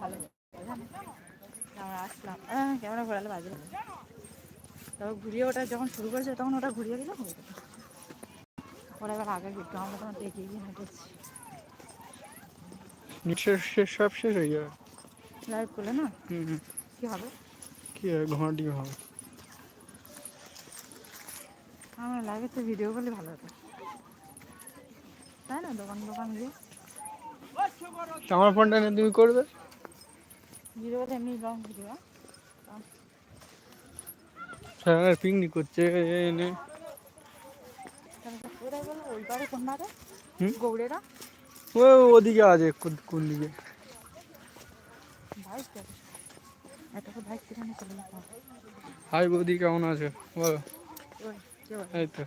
ভালো আমরা আসলাম। হ্যাঁ ক্যামেরা ঘোরালে বাজে। তবে ঘুরিয়ে ওটা যখন শুরু করেছে তখন ওটা ঘুরিয়ে দিলে হয়ে যেত ওরা এবার আগে গিয়ে আমরা তখন এগিয়ে গিয়ে হেঁটেছি শেষ শেষ সব শেষ হয়ে যাবে। লাইভ করলে না। কি হবে? কি হবে? ঘন্টি হবে। আমরা লাইভে তো ভিডিও করলে ভালো হতো। তাই না? দোকান দোকান গিয়ে। আমার ফোনটা নিয়ে তুমি করবে? এমনি লং ভিডিও স্যার পিকনিক করছে এনে। কোথায় বলো ওই পারে কোন পারে? গৌড়েরা? ও ওদিকে আছে কোন- দিকে? ভাই চলে হাই বৌদি কেমন আছে? বলো। ওই কে বলে? এই তো।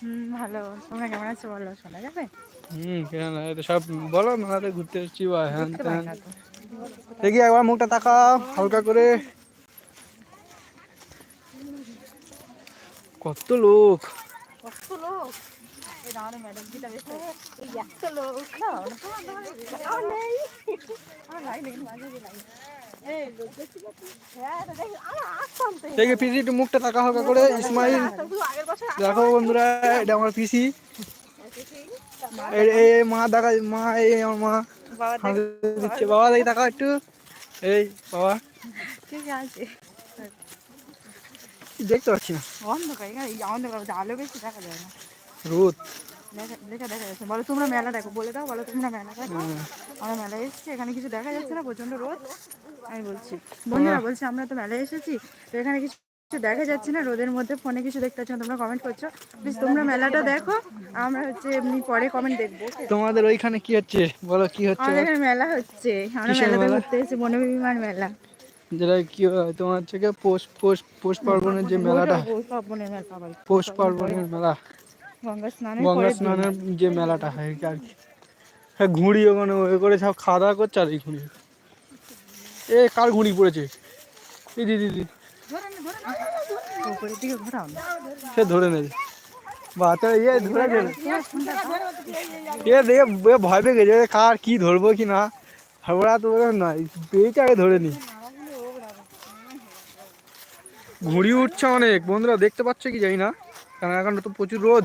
হুম ভালো। তোমরা কেমন আছো বলো শোনা যাবে? হুম কেন সব বলো মেলাতে ঘুরতে এসেছি বা হ্যান দেখি একবার মুখটা তাকাও হালকা করে। কত লোক। কত লোক? দেখি পিসি একটু মুখটা তাকা হালকা করে। ইসমাইল দেখো বন্ধুরা এটা আমার পিসি। এই মা দেখা মা এই আমার মা। বাবা দিচ্ছে। বাবা দেখি তাকা একটু। এই বাবা। ঠিক আছে। দেখতে পাচ্ছি না। অন্ধকার অন্ধকার আলো বেশি দেখা যায় না। রোদ দেখা দেখা দেখা যাচ্ছে। বলো তোমরা মেলা দেখো বলে দাও বলো তোমরা মেলা দেখো। আমরা মেলায় এসেছি এখানে কিছু দেখা যাচ্ছে না প্রচণ্ড রোদ। আমি বলছি বন্ধুরা বলছি আমরা তো মেলায় এসেছি তো এখানে কিছু কিছু দেখা যাচ্ছে না রোদের মধ্যে ফোনে কিছু দেখতে পাচ্ছ তোমরা কমেন্ট করছ। প্লিজ তোমরা মেলাটা দেখো আমরা হচ্ছে এমনি পরে কমেন্ট দেখব। তোমাদের ওইখানে কি হচ্ছে? বলো কি হচ্ছে? আমাদের মেলা হচ্ছে আমরা মেলাতে মেলা? ঘুরতে এসেছি বনবিমান মেলা। যেটা কি তোমার হচ্ছে গিয়ে পৌষ পৌষ পৌষ পার্বণের যে মেলাটা। পৌষ পার্বণের মেলা গঙ্গা স্নানের যে মেলাটা হয় আর কি। হ্যাঁ ঘুড়ি ওখানে ওই করে সব খাওয়া দাওয়া করছে আর এই ঘুড়ি। এ কার ঘুড়ি পড়েছে? দিদি দিদি উপরের দিকে ঘোরাও না। সে ধরে নেবে। বাচ্চা ইয়ে ধরে দাও। এ দেখে ভয় পেয়ে গেছে কার কি ধরবো কি না। হাবড়া তো ওরকম নয় পেয়েছে আগে ধরে নি। ঘুড়ি উঠছে অনেক। বন্ধুরা দেখতে পাচ্ছ কি যাই না? কারণ এখন তো প্রচুর রোদ।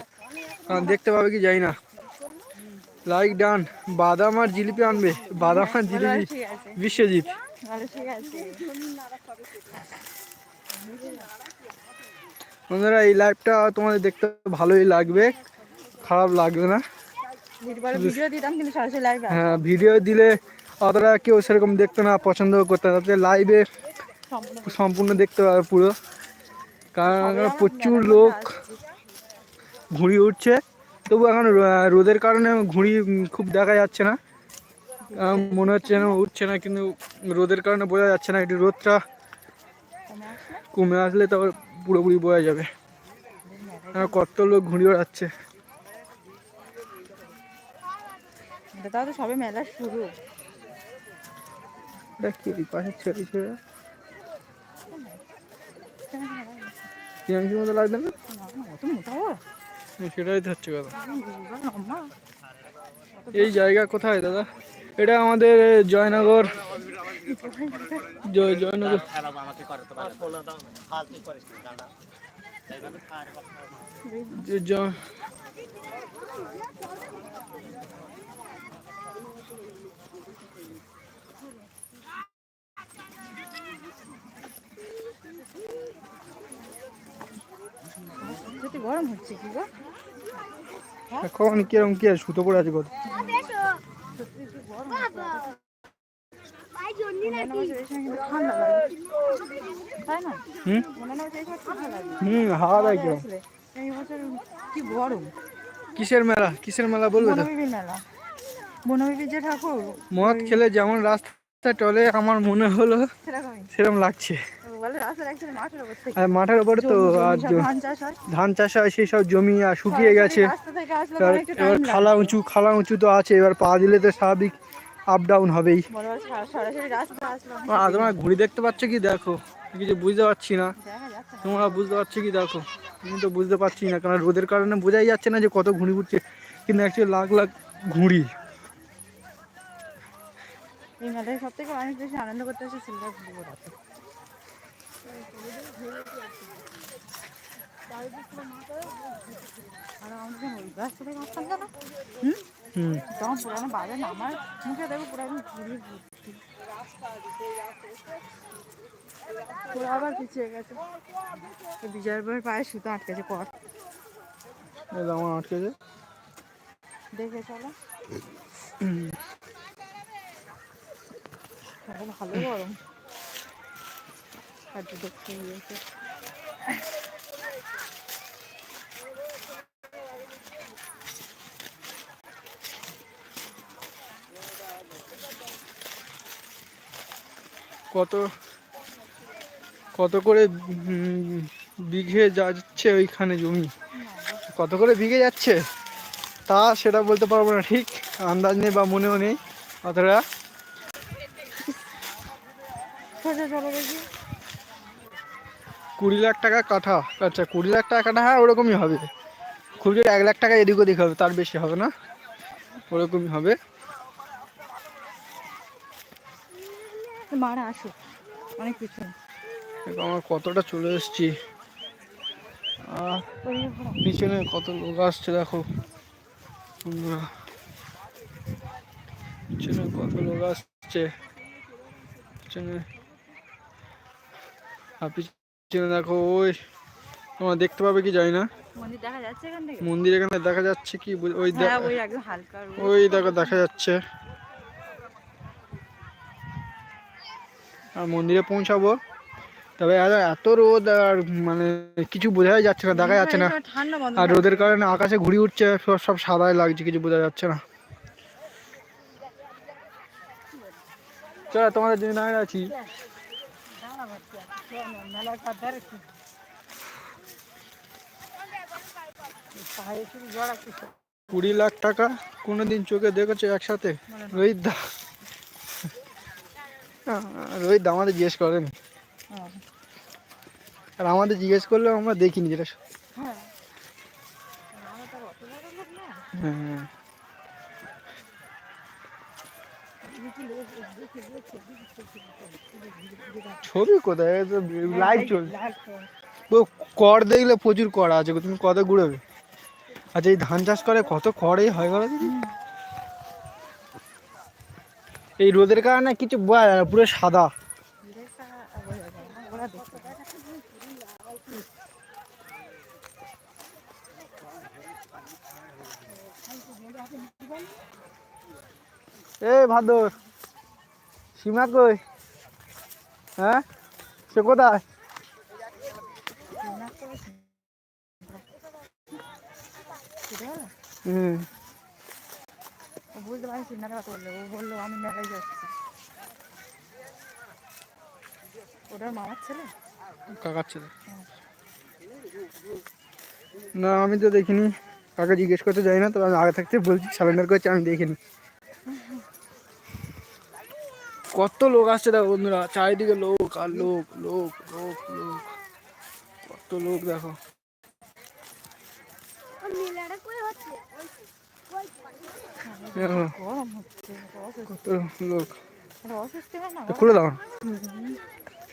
কারণ দেখতে পাবে কি যাই না। লাইক ডান বাদাম আর জিলিপি আনবে। বাদাম আর জিলিপি। বিশ্বজিৎ। বন্ধুরা এই লাইভটা তোমাদের দেখতে ভালোই লাগবে। খারাপ লাগবে না। হ্যাঁ ভিডিও দিলে অতটা কেউ সেরকম দেখতো না পছন্দ করতো না। লাইভে সম্পূর্ণ। দেখতে পাবে পুরো। কারণ প্রচুর লোক ঘুড়ি উঠছে তবু এখন রোদের কারণে ঘুড়ি খুব দেখা যাচ্ছে না। মনে হচ্ছে যেন উঠছে না কিন্তু রোদের কারণে বোঝা যাচ্ছে না। একটু রোদটা কমে আসলে তারপর পুরোপুরি বোঝা যাবে। আর কত লোক ঘুড়ি ওড়াচ্ছে এটা তাও তো সবে মেলা শুরু। কি এই ছেলে ছেলে। টিএমসির মতো লাগবে না সেটাই তো হচ্ছে কথা এই জায়গা কোথায় দাদা? এটা আমাদের জয়নগর। জয় গরম হচ্ছে কি গো? এখন কীরকম কি সুতো পড়ে আছে কত সত্যি কি গরম হচ্ছে অন্যান্য বছর এই সময় কিন্তু ঠান্ডা লাগে। তাই না? হুম? ঠান্ডা লাগে। হুম হাওয়া দেয় কীরকম এই বছর কি গরম। কিসের মেলা? কিসের মেলা বলবে তো? মেলা। বনবিবির যে ঠাকুর মদ খেলে যেমন রাস্তা চলে আমার মনে হলো সেরকম লাগছে। আর মাঠের ওপরে তো আর ধান চাষ হয়। সেই সব জমি আর শুকিয়ে গেছে। এবার খালা উঁচু খালা উঁচু তো আছে এবার পা দিলে তো স্বাভাবিক। আপ ডাউন হবেই। তোমরা ঘুড়ি দেখতে পাচ্ছ কি? দেখো কিছু বুঝতে পারছি না। তোমরা বুঝতে পারছ কি? দেখো আমি তো বুঝতে পারছি না কারণ রোদের কারণে বোঝাই যাচ্ছে না যে কত ঘুড়ি উঠছে। কিন্তু অ্যাকচুয়ালি লাখ লাখ ঘুড়ি। এই মেলায় সব থেকে অনেক বেশি আনন্দ করতে আর আমাদের হুম? তখন পুরানো বাজে না আমার মুখে দেখো পুরো একদম ঘুরি পুরো আবার পিছিয়ে গেছে। বিজয়ের পায়ে সুতো আটকেছে পর। আমার আটকেছে। দেখে চলো। ভালো গরম। কাজে দেখতে গিয়েছে কত কত করে বিঘে যাচ্ছে ওইখানে জমি? কত করে বিঘে যাচ্ছে? তা সেটা বলতে পারব না, ঠিক? আন্দাজ নেই বা মনেও নেই অতটা কুড়ি লাখ টাকা কাঠা আচ্ছা কুড়ি লাখ টাকা কাঠা হ্যাঁ ওরকমই হবে। খুব এক লাখ টাকা এদিক ওদিক হবে, তার বেশি হবে না। ওরকমই হবে। মারা আসো অনেক দেখো আমার কতটা চলে এসেছি। আহ, পিছনে কত লোক আসছে দেখো। বন্ধুরা পিছনে কত লোক আসছে। পিছনে আর পিছনে দেখো ওই তোমার দেখতে পাবে কি জানি না। মন্দির এখান দেখা যাচ্ছে কি ওই হ্যাঁ। ওই দেখো দেখা যাচ্ছে। মন্দিরে পৌঁছাবো। তবে এত- রোদ আর মানে কিছু বোঝাই যাচ্ছে না, দেখা যাচ্ছে না। আর রোদের কারণে আকাশে ঘুরি উঠছে, সব সাদাই লাগছে, কিছু বোঝা যাচ্ছে না। চলো, তোমাদের জন্য দাঁড়িয়ে আছি। কুড়ি লাখ টাকা কোনোদিন চোখে দেখেছ একসাথে? রোহিত দা। রোহিত আমাদের জিজ্ঞেস করেন। আর আমাদের জিজ্ঞেস করলেও আমরা দেখিনি যেটা হ্যাঁ। ছবি কোথায়? লাইভ চলছে। ও কর দেখলে প্রচুর কর আছে তুমি কত ঘুরবে? আচ্ছা এই ধান চাষ করে কত খড়ই হয় দিদি? এই রোদের কারণে কিছু বোঝা যায় না, পুরো সাদা। ওরা দেখতে এ ভাদর, সীমা কই? হ্যাঁ? সে কোথায়? হুম। ও বলল ও বলল আমি মেলায় যাচ্ছি। ওটার মামার ছেলে? কাকার ছেলে। না আমি তো দেখিনি। কাকে জিজ্ঞেস করতে যাই না তবে আমি আগে থাকতে বলছি সারেন্ডার করেছি আমি দেখিনি। কত লোক আসছে দেখো বন্ধুরা চারিদিকে লোক আর লোক লোক লোক লোক। কত লোক দেখো। লোক হয় খুলে দাও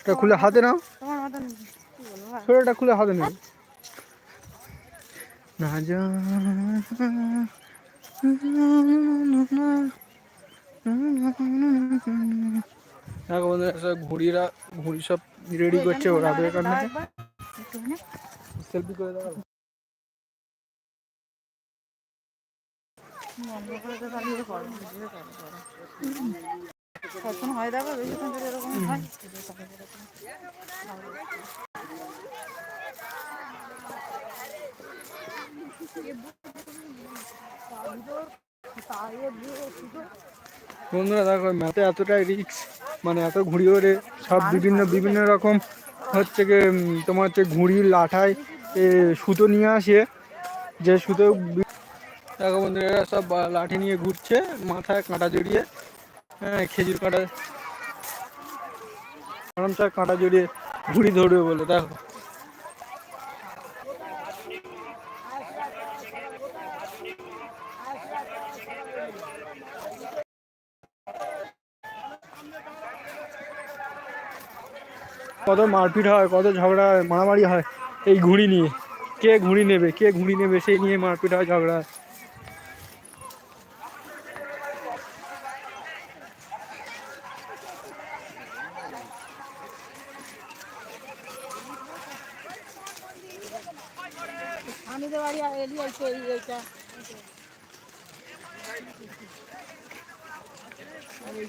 এটা খুলে হাতে নাও? ছোটটা খুলে হাতে নাও না জানা দেখো বন্ধুরা সব ঘুড়িরা ঘুড়ি সব রেডি করছে ওরা। সেলফি করে দাও কখন হয় দেখো বেশিক্ষণ যদি এরকম। বন্ধুরা দেখো ম্যাথে এতটাই রিক্স মানে এত ঘুড়ি ওরে সব বিভিন্ন বিভিন্ন রকম হচ্ছে তোমার হচ্ছে ঘুড়ি লাঠায় সুতো নিয়ে আসে যে সুতো দেখো বন্ধুরা, এরা সব লাঠি নিয়ে ঘুরছে, মাথায় কাঁটা জড়িয়ে। হ্যাঁ খেজুর কাঁটা। গরমটা কাঁটা জড়িয়ে ঘুড়ি ধরবে বলে, দেখো। কত মারপিট হয়, কত ঝগড়া হয়, মারামারি হয় এই ঘুড়ি নিয়ে। কে ঘুড়ি নেবে, কে ঘুড়ি নেবে, সেই নিয়ে মারপিট হয়, ঝগড়া হয়।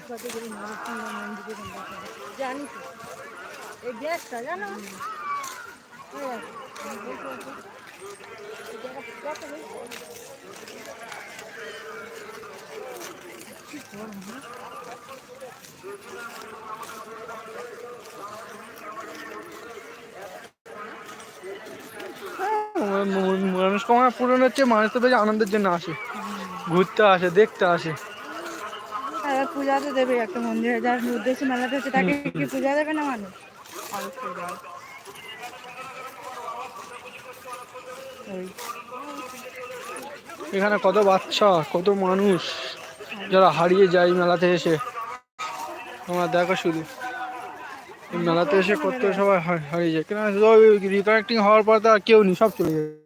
সাথে করে নরসিংহ মন্দিরে তোমরা যাবে। জানি তো এই গ্যাসটা জানো এই আছে। এই জায়গাটা কত বেশি? কি গরম, হ্যাঁ? ম- ম- মানুষ পূরণ হচ্ছে মানুষ তো বেশি আনন্দের জন্য আসে। ঘুরতে আসে দেখতে আসে। আর পূজা তো দেবে একটা মন্দিরে যার উদ্দেশ্যে হচ্ছে তাকে কি পূজা দেবে না মানুষ? অবশ্যই এখানে কত বাচ্চা কত মানুষ যারা হারিয়ে যায় মেলাতে এসে। তোমরা দেখো শুধু। মেলাতে এসে কত সবাই হারিয়ে যায়। কেন রিকানেক্টিং হওয়ার পর তো আর কেউ নেই সব চলে যায়।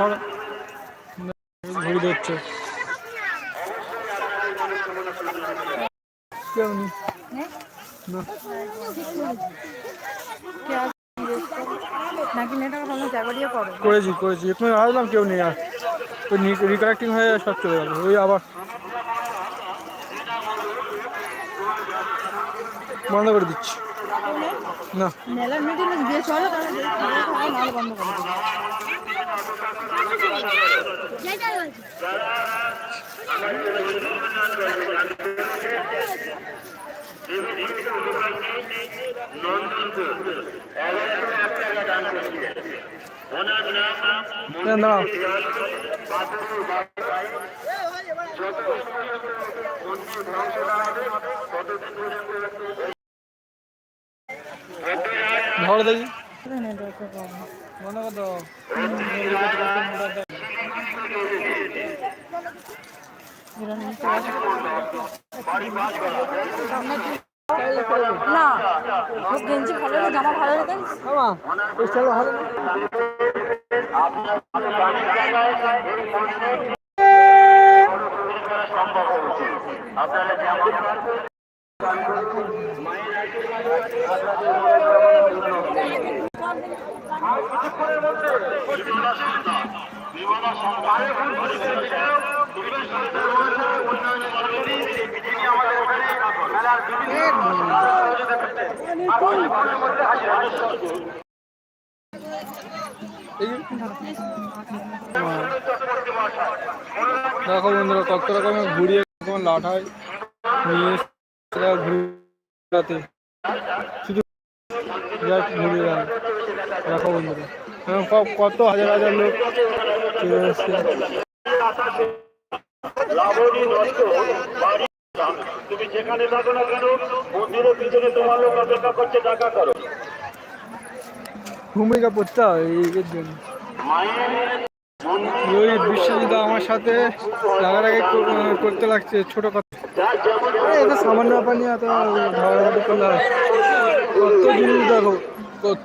দেখবে মাঝে মাঝে যে দেখে থাকবে থাকবে না হলে ভাই তো ঘড়ি সব- ঘড়ি দেখছে কেউ নেই না কে আসবে জিজ্ঞেস করো। নাকি নেটওয়ার্ক ভালো জায়গা দিয়ে করো করেছি করেছি। এখন আসলাম, কেউ নেই আর। তো রিকানেক্টিং হয়ে সব চলে গেল। ওই আবার বন্ধ করে দিচ্ছি। না। মেলার মিটিংয়ে গিয়ে চলো, তাহলে দেখি। ভালো দেখি বন্ধ কর না গেঞ্জি ভালো রে জামা ভালো চলো ভালো না? এই দেখো বন্ধুরা কত রকমের ঘুরিয়ে রকম লাঠায় নিয়ে ঘুরাতে শুধু ঘুরিয়ে দেখো বন্ধুরা কত হাজার হাজার লোক তুমি যেখানে থাকো না কেন মন্দিরের পিছনে তোমার লোক অপেক্ষা করছে টাকা করো ভূমিকা পড়তে হয় এর জন্য। বিশ্বজিৎ আমার সাথে রাগারাগি কর- করতে লাগছে ছোট কথা। এত সামান্য ব্যাপার নিয়ে এত ঝগড়াঝাটি করলে কত দেখো, কত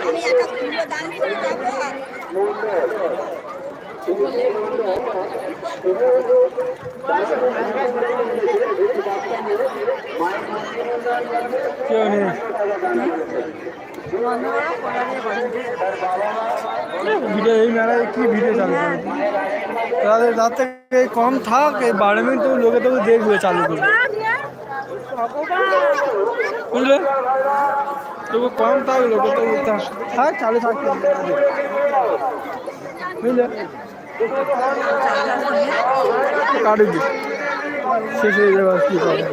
আমি একা খুলবো দান করে আর নেই ভিডিও এই কি ভিডিও তাদের তার থেকে কম থাক এই বাড়বে তো লোকে তবু দেখবে চালু করে বুঝলে কম থাক লোকে তো থাক- চালু থাকতে বুঝলে কাটে দি শেষ হয়ে যাবে আর কি করবে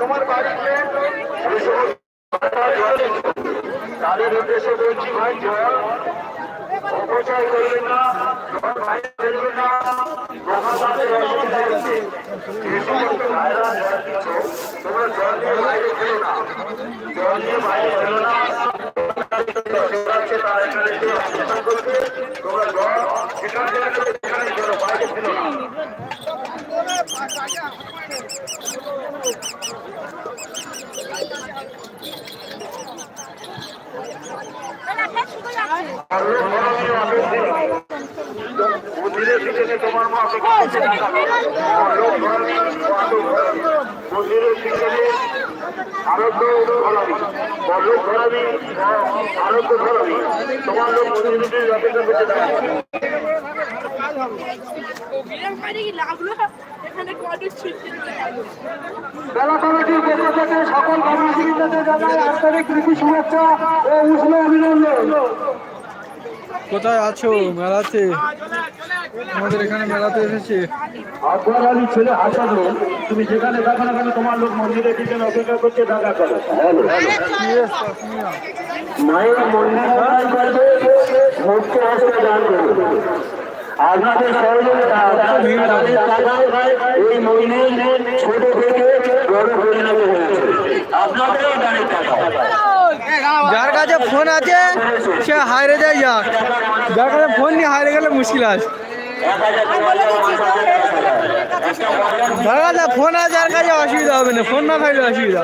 তোমার বাড়িতে তাদের উদ্দেশ্যে বলছি ভাই জল অপচয় করবে না জল বাইরে ফেলবে না মহামারীর অসুবিধা হচ্ছে যে সমস্ত ভাইরা জল দিচ্ছ তোমরা জল নিয়ে বাইরে ফেলো না। জল নিয়ে বাইরে ফেলো না। তারা এখানে করবে, তোমরা জল যেখানে যেখানে সেখানে ফেলো বাইরে ফেলো না। মন্দিরের পিছনে তোমার মা আরোগ্য ধরাবি বড় ধরাবি আরোগ্য ধরাবি তোমার লোক মন্দিরের অপেক্ষা করতে মেলা কমিটির পক্ষ থেকে সকল কর্মসূচিতে জানাই আন্তরিক কৃষি শুভেচ্ছা ও উষ্ণ অভিনন্দন। কোথায় আছো? মেলাতে? আমাদের এখানে মেলাতে এসেছে। আকবর আলী ছেলে হাসান লোক তুমি যেখানে দেখো না কেন তোমার লোক মন্দিরের পিছনে অপেক্ষা করছে দেখা করো। মায়ের মন্দির করবে মুক্ত হস্তে দান করবে। আপনাদের সহযোগিতা আপনাদের টাকায় এই মন্দির ছোট থেকে বড় পরিণত হয়েছে। আপনাদেরও দানের টাকা যার কাছে ফোন আছে সে হাইরে যায় যাক। যার কাছে ফোন নিয়ে হাইরে গেলে মুশকিল আছে। ফোন আছে যার কাছে অসুবিধা হবে না। ফোন না থাকলে অসুবিধা।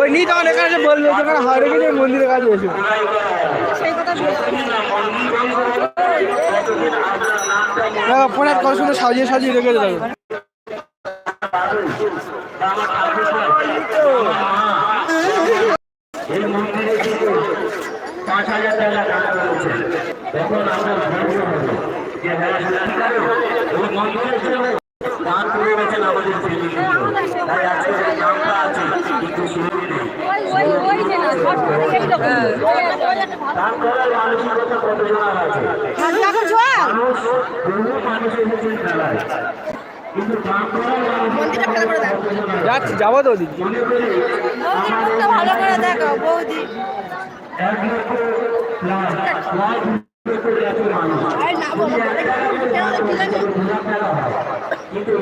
ওই নি তখন এখানে এসে বলল যেখানে হাইরে গেছে মন্দিরের কাছে এসে ফোনে কত সুন্দর সাজিয়ে সাজিয়ে দেখো এই পাঁচ আমাদের আছে কিন্তু যাচ্ছি যাব তো মনে ভালো করে দেখো বৌদি মানুষ কিন্তু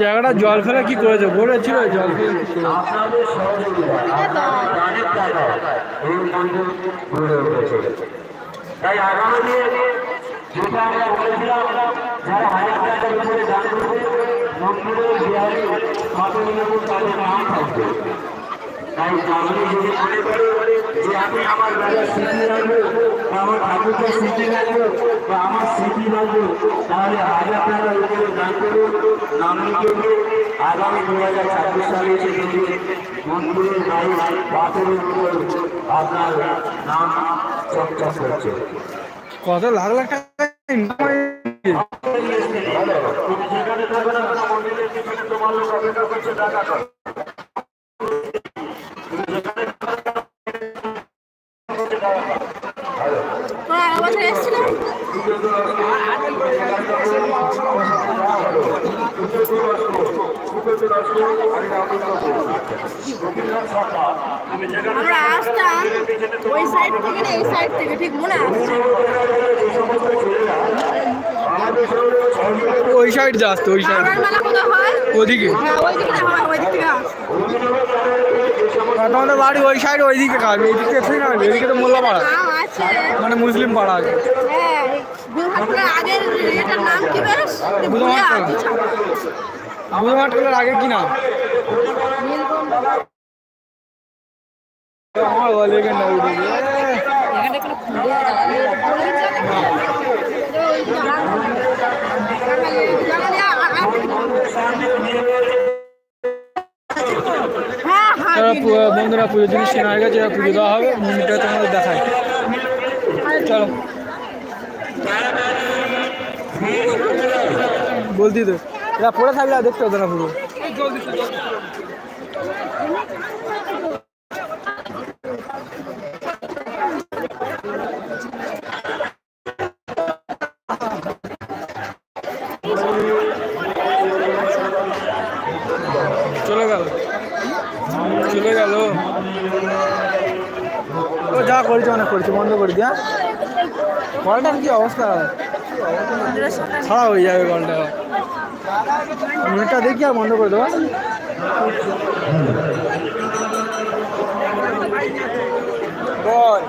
জায়গাটা জল ফেলে কি করেছে? বলেছিল জল ফেলে তাই আগামী দিনে যেটা আমরা বলেছিলাম যারা হাজার টাকার উপরে দান করবে মন্দিরের দেয়ালে মাতৃ তাদের নাম থাকবে? তাই আপনি যদি মনে করেন যে আমি আমার বেলার স্মৃতি রাখব বা আমার ঠাকুরকে স্মৃতি রাখব বা আমার স্মৃতি রাখব তাহলে আজ আপনারা উপরে দান করুন। নাম লিখে আগামী দু হাজার ছাব্বিশ সালে এসে যদি মন্দিরের বাড়ি পাথরের উপর আপনার নাম চকচক করছে। কত? লাখ লাখ টাকা income? তুমি যেখানে থাকো না কেন মন্দিরের পিছনে তোমার লোক অপেক্ষা করছে টাকা এসেছিলাম। আমরা আসতাম ওই সাইড থেকে না এই সাইড থেকে ঠিক মনে আছে? ওই সাইড যাস তো ওই সাইড আমার মেলা কোথায় হয়? ওদিকে হ্যাঁ আর তোমাদের বাড়ি ওই সাইড ওইদিকে এইদিকে এসে না এদিকে তো মোল্লা পাড়া আছে মানে মুসলিম পাড়া আছে হ্যাঁ আগের এটার নাম কি বেশ বুধহাটপুরা। আগে কি না আমার বলে এখানে ওইদিকে হ্যাঁ হ্যাঁ বন্ধুরা পুজোর জিনিস কেনা হয়ে গেছে পুজো দেওয়া হবে। মন্দিরটা তোমাদের দেখায়। চলো। বলতি তো এরা পড়ে থাকলে আর দেখতে হতো না পুরো। চলে গেল। চলে গেল। ও যা করেছে অনেক করেছে, বন্ধ করে দিয়া কলটার কি অবস্থা? ছাড়া হয়ে যাবে কলটা। মিনিটটা দেখি আর বন্ধ করে দেবো। বল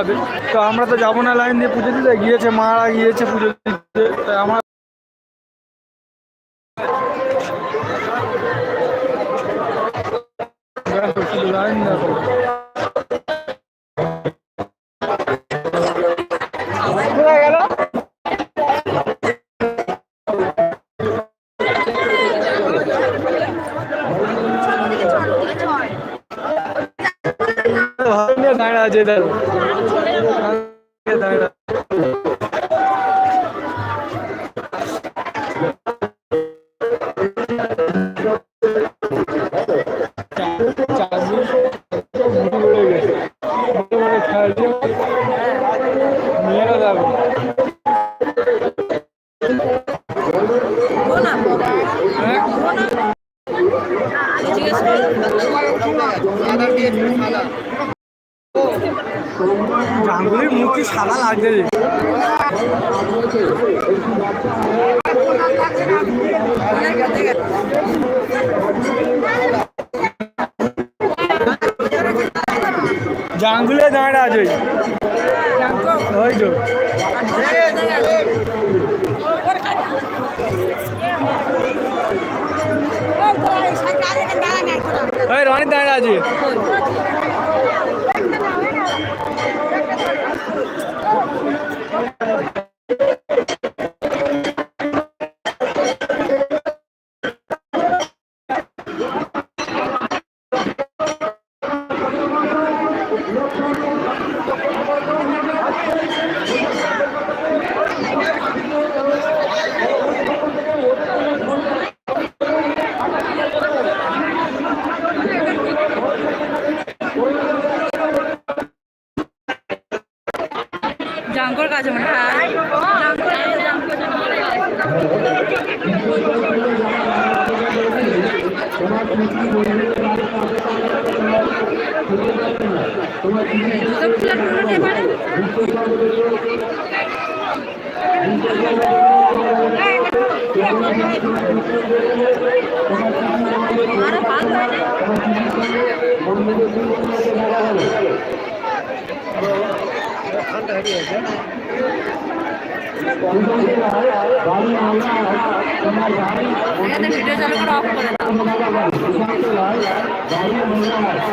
হবে তো আমরা তো যাব না লাইন দিয়ে পুজো দিতে, গিয়েছে, মারা গিয়েছে পুজো দিতে। আমার ভালো জাঙ্গুলে দাঁড়া আজ ওই। তো। ওই রনি দাঁড়া আছে কাছে মনে হয় আরে ভাত হয়